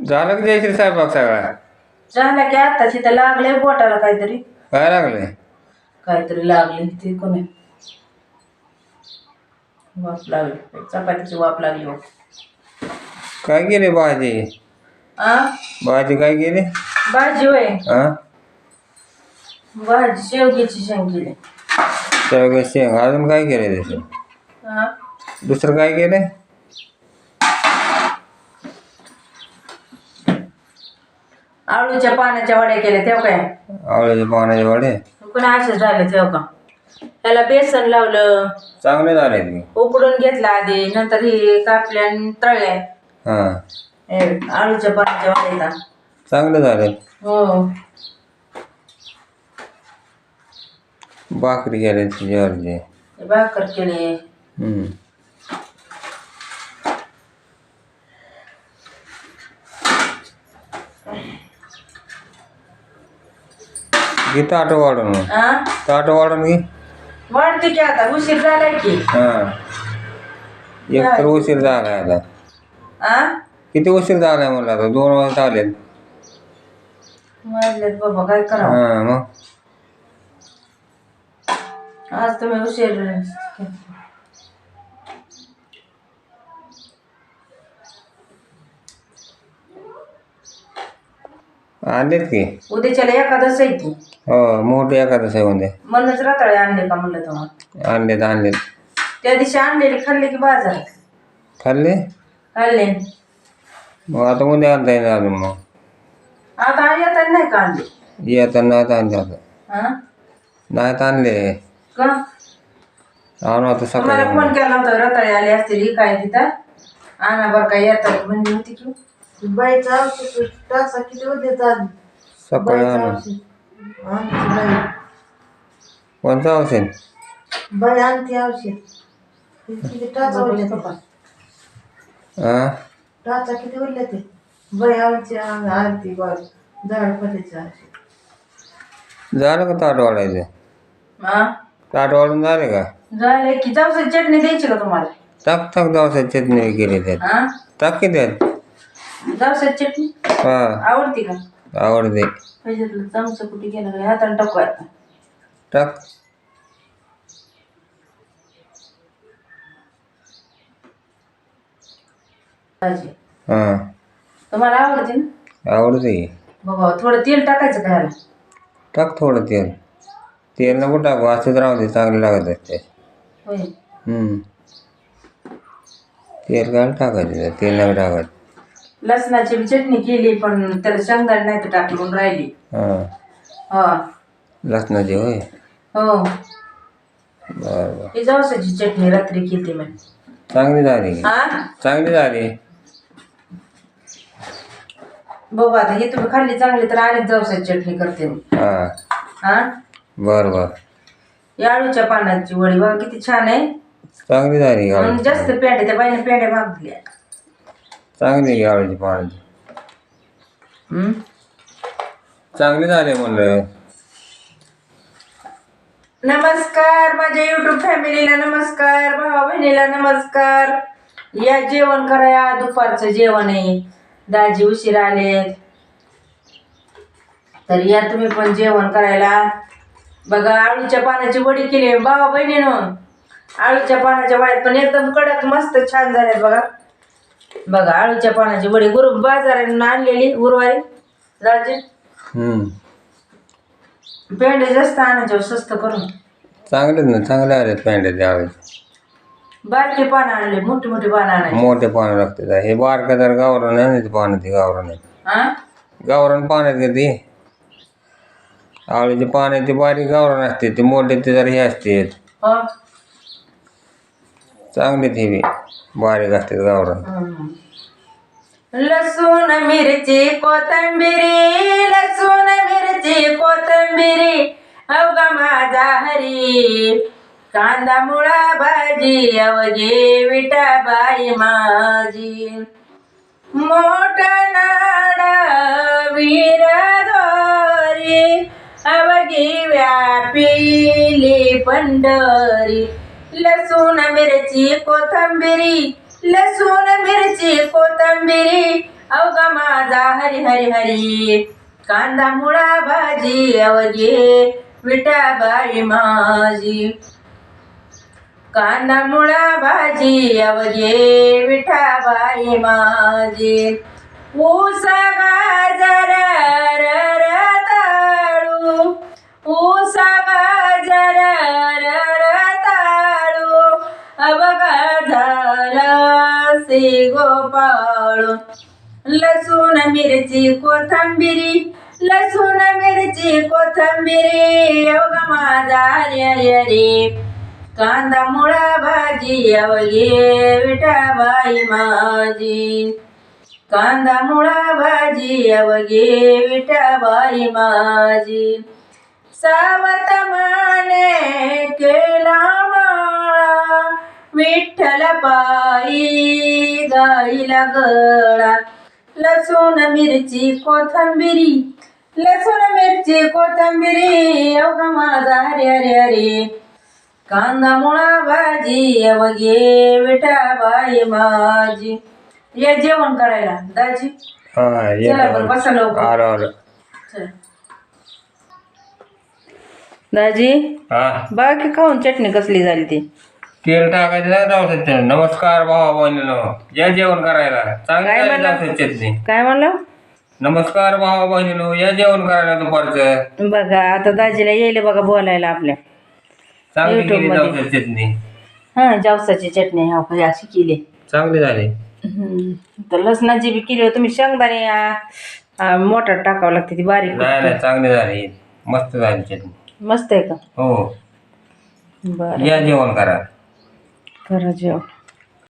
झालं की जयश्री स्वयंपाक सगळा? झाला की आता तिथं लागले बोटाला काहीतरी. काय लागले काहीतरी लागली ती कोणी? वाफ लागली चपातीची वाफ लागली हो. काय गेले भाजी? आ? भाजी काय गेली भाजी होय. हा भाजी शेवग्याची शेंग केली. शेवगे शेंग. अजून काय केले हा दुसरं काय केले आळूच्या पाण्याच्या वड्या केल्या तेव्हा काय? आवळ्याचे पाण्याचे वडे पुन्हा असेच राहिले तेव्हा का? त्याला बेसन लावलं. चांगले झाले ते उकडून घेतला आधी नंतर ही कापल्या आणि तळल्या. हा. हे आळूच्या पाण्याच्या वड्या चांगले झाले. हो. भाकरी केले त्याच्यावरचे हे भाकर केली. हम्म. घे ताट वाढून हा? ताट वाढून घे वाढते की आता उशीर झालाय की. हा. एक तर उशीर झालाय आता. किती उशीर झालाय म्हणलं आता? दोन वाजता आले बाबा काय करावं? हा मग? आज तुम्ही उशीर आणलेत की. उद्याच्याला एकादश आहे की. हो मोठे एखादं आहे उद्या. म्हणूनच रताळे आणले का म्हणलं तुम्हाला आणलेत आणलेत. त्या दिवशी आणलेली खाल्ले की बाजारात खाल्ले? खाल्ले. मग आता उद्या आणता येईल अजून मग. आता येतात नाही का आणले? येताना नाहीत आणले आता. हा? नाहीत आणले. का? आणू आता तुम्हाला सकाळी फोन केला होता रताळे आले असतील ही काय तिथं? आणा बरं काय येतात म्हणजे होती की. बाईचं किती होते चालू सकाळी आणू आमची बाई. कोणतं औषध? बाई आणते औषध. किती टाचा उरले ते हा टाचा किती उरले ते? बाई आमची आणते बाई झाड पत्याचे औषध. झालं का ताट वाढायचं? ताट वाढून झाले का? झाले. की जाऊसाची चटणी द्यायची का तुम्हाला? टाक टाक दवसाची चटणी केली त्यात. हा टाक की त्यात? जाऊसाची चटणी? हा. आवडती का? आवडते. ह्याच्यातलं चमचा कुठे गेला काय हाताने टाकू आता. टाक. भाजी. हा. तुम्हाला आवडते ना? आवडते. बाबा थोडं तेल टाकायचं का ह्याला टाक थोडं तेल. तेल नको टाकू असंच राहू दे चांगले लागत असते. होय. तेल काय टाकायचं त्यात, तेल नाही टाकायचं लसणाची बी चटणी केली पण त्याला शेंगदाणे नाही तर म्हणून राहिली. हां. हा. लसणाची होय? हो. बरं बरं. ही जाऊसाची चटणी रात्री केली मी. चांगली झाली. हा? चांगली झाली. बघू आता हे तुम्ही खाल्ली चांगली तर अनेक जाऊसाची चटणी करते मी. हां. हा? बरं बरं. या आळूच्या पानाची वडी बघा किती छान आहे. चांगली झाली जास्त पेंड्या त्या बाईने पेंड्या मागल्या चांगली गावची पाण्याची. हम्म? चांगली झाली म्हणलं. नमस्कार माझ्या युट्यूब फॅमिलीला नमस्कार भावा बहिणीला नमस्कार. या जेवण करा दुपारचं जेवण आहे. दाजी उशीर आले. तर या तुम्ही पण जेवण करायला. बघा आळूच्या पानाची वडी केली भावा बहिणीनं आळूच्या पानाच्या वड्यात पण एकदम कडक मस्त छान झाल्यात बघा. बघा आळूच्या पानाची वडी गुरु बाजारातून आणलेली गुरुवारी. दाजी हम्म. पेंडे जास्त आणायचे हो, स्वस्त करून. चांगलेच ना चांगले आले पॅन्ट त्यावेळेस बारके पानं आणले मोठी मोठी पानं आणायची. मोठे पानं लागते हे बारकं तर गावरान आहे ना ते पानं ते गावरान आहे हा गावरान पाण्यात का ते? आवळीचे पानं ते बारीक गावरान असते ते मोठे ते जरा हे असते हो. चांगली ते बी बारीक असतात गावरान लसूण मिरची कोथंबिरी लसूण मिरची कोथंबिरी. अवघा माझा हरी. कांदा मुळा भाजी अवघे विटाबाई माझी. मोठा नाडा वीर दोरी. अवघी व्यापिली पंढरी. लसूण मिरची कोथंबिरी. लसूण मिरची कोथंबिरी. अवघा माझा हरी हरी. हरी कांदा मुळा भाजी अवघे. विठाबाई माझी. कांदा मुळा भाजी अवघे. विठाबाई माझी. ऊस गाजर रताळू ऊस गाजर झाला से गोपाळू. लसूण मिरची कोथंबिरी. लसूण मिरची कोथंबिरी. योगा माझा रे रे कांदा मुळा भाजी अवघे विठाबाई माझी. कांदा मुळा भाजी अवघे विठाबाई माझी. सावत माने विठ्ठल पायी गाईला गळा लसूण मिरची कोथंबिरी. लसूण मिरची कोथंबिरी. अवघा माझा हरे हरे हरे. कांदा मुळा भाजी अवघे विठाबाई माझी. ये जेवण करायला दाजी. हा ये चला बरं बसा लवकर. आलो आलो. चल. दाजी हा. बाकी खाऊन चटणी कसली झाली ती? तेल टाकायचं नाही जाऊ चटणी नमस्कार भावा बहिणीनो. या जेवण करायला. चांगली काय म्हणला? जाऊ चटणी काय म्हणलं? नमस्कार भावा बहिणीनो. या जेवण करायला दुपारचं. बघा आता दाजीला येईल बघा बोलायला आपल्या. चांगली YouTube केली. जाऊ चटणी हा जावसाची चटणी हा काही अशी केली. चांगली झाली. हम्म. तर लसणाची बी केली. तुम्ही शेंगदाणे आ, आ, मोटर टाकावं लागते ती बारीक नाही नाही चांगली झाली. मस्त झाली चटणी. मस्त आहे का? हो. बरं. या जेवण करा. करा जेवण